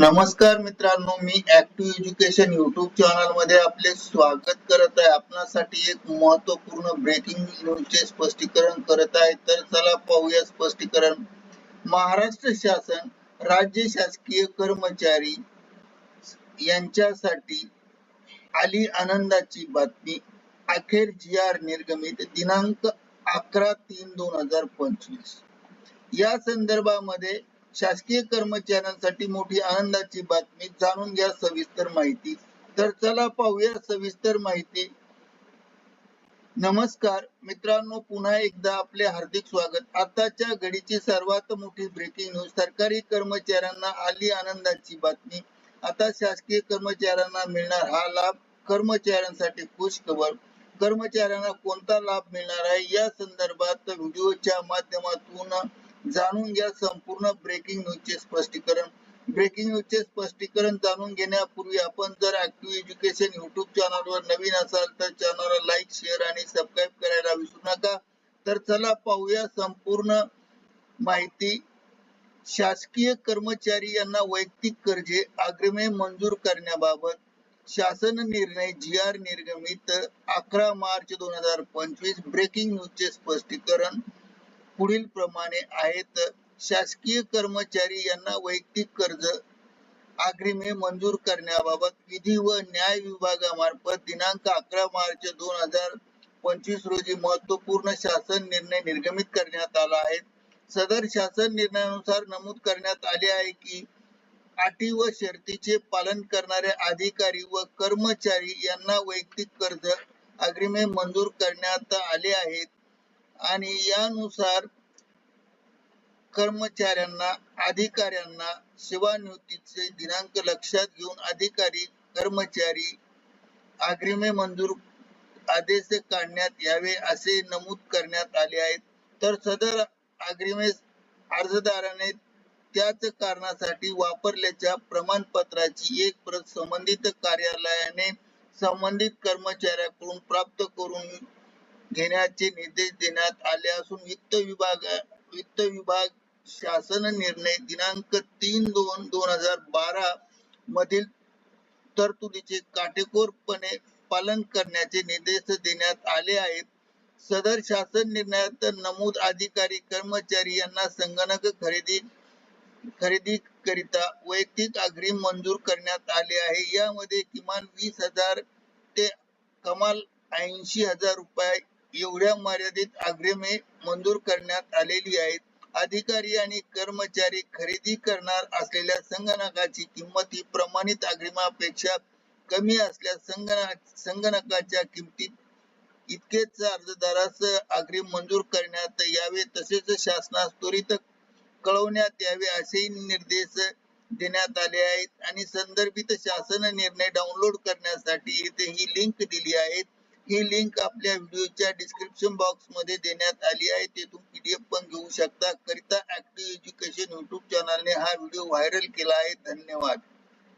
नमस्कार मित्रांनो मी ऍक्टिव्ह एज्युकेशन युट्यूब चॅनलमध्ये आपले स्वागत करत आहे. आपणासाठी एक महत्त्वपूर्ण ब्रेकिंग न्यूजचे स्पष्टीकरण करत आहे. तर चला पाहूया स्पष्टीकरण. महाराष्ट्र शासन राज्य शासकीय कर्मचारी यांच्यासाठी आली आनंदाची बातमी. अखेर जी आर निर्गमित दिनांक अकरा तीन दोन हजार पंचवीस. या संदर्भामध्ये शासकीय कर्मचाऱ्यांसाठी मोठी आनंदाची बातमी जाणून घ्या सविस्तर माहिती. तर चला पाहूया सविस्तर माहिती. नमस्कार मित्रांनो पुन्हा एकदा आपले हार्दिक स्वागत. आताच्या घडीची सर्वात मोठी ब्रेकिंग न्यूज सरकारी कर्मचाऱ्यांना आली आनंदाची बातमी. आता शासकीय कर्मचाऱ्यांना मिळणार हा लाभ कर्मचाऱ्यांसाठी खुश खबर. कर्मचाऱ्यांना कोणता लाभ मिळणार आहे? या संदर्भात व्हिडिओच्या माध्यमातून जाणून घ्या संपूर्ण ब्रेकिंग न्यूजचे स्पष्टीकरण. ब्रेकिंग न्यूजचे स्पष्टीकरण जाणून घेण्यापूर्वी आपण जर ऍक्टिव्ह एज्युकेशन युट्यूब चॅनलवर नवीन असाल तर चॅनलला लाईक शेअर आणि सबस्क्राईब करायला विसरू नका. तर चला पाहूया संपूर्ण माहिती. शासकीय कर्मचारी यांना वैयक्तिक कर्जे अग्रिमे मंजूर करण्याबाबत शासन निर्णय जी आर निर्गमित अकरा मार्च दोन हजार पंचवीस. ब्रेकिंग न्यूजचे स्पष्टीकरण. पुढील प्रमाणे आहेत. शासकीय कर्मचारी यांना वैयक्तिक कर्ज अग्रिमे मंजूर करण्याबाबत विधी व न्याय विभागामार्फत दिनांक अकरा मार्च दोन हजार पंचवीस रोजी महत्त्वपूर्ण शासन निर्णय निर्गमित करण्यात आला आहे. सदर शासन निर्णयानुसार नमूद करण्यात आले आहे की अटी व शर्तीचे पालन करणारे अधिकारी व कर्मचारी यांना वैयक्तिक कर्ज अग्रिमे मंजूर करण्यात आले आहेत. आणि यानुसार कर्मचाऱ्यांना अधिकाऱ्यांना सेवानिवृत्तीचे दिनांक लक्षात घेऊन अधिकारी कर्मचारी अग्रिमे मंजूर आदेश काढण्यात यावे असे नमूद करण्यात आले आहेत. तर सदर अग्रिमे अर्जदाराने त्याच कारणासाठी वापरल्याच्या प्रमाणपत्राची एक प्रत संबंधित कार्यालयाने संबंधित कर्मचाऱ्याकडून प्राप्त करून घेण्याचे निर्देश देण्यात आले असून वित्त विभाग वित्त विभाग शासन निर्णय दिनांक तीन दोन दोन हजार बारा मधील तरतुदीचे काटेकोरपणे पालन करण्याचे निर्देश देण्यात आले आहेत. सदर शासन निर्णयात नमूद अधिकारी कर्मचारी यांना संगणक खरेदी खरेदी करिता वैयक्तिक अग्रिम मंजूर करण्यात आले आहे. यामध्ये किमान वीस हजार ते कमाल ऐंशी हजार रुपये एवढ्या मर्यादित अग्रिमे मंजूर करण्यात आलेली आहेत. अधिकारी आणि कर्मचारी खरेदी करणार असलेल्या संगणकाची किंमत ही प्रमाणित अग्रिमापेक्षा कमी असल्यास संगणक संगणकाच्या किमतीत इतकेच अर्जदारास अग्रिम मंजूर करण्यात यावे तसेच शासनास त्वरित कळवण्यात यावे असे निर्देश देण्यात आले आहेत. आणि संदर्भित शासन निर्णय डाउनलोड करण्यासाठी इथे ही लिंक दिली आहे ही लिंक आपल्या व्हिडिओच्या डिस्क्रिप्शन बॉक्समध्ये देण्यात आली आहे. तेथून पीडीएफ पण घेऊ शकता. करिता ऍक्टिव्ह एज्युकेशन युट्यूब चॅनलने हा व्हिडिओ व्हायरल केला आहे. धन्यवाद.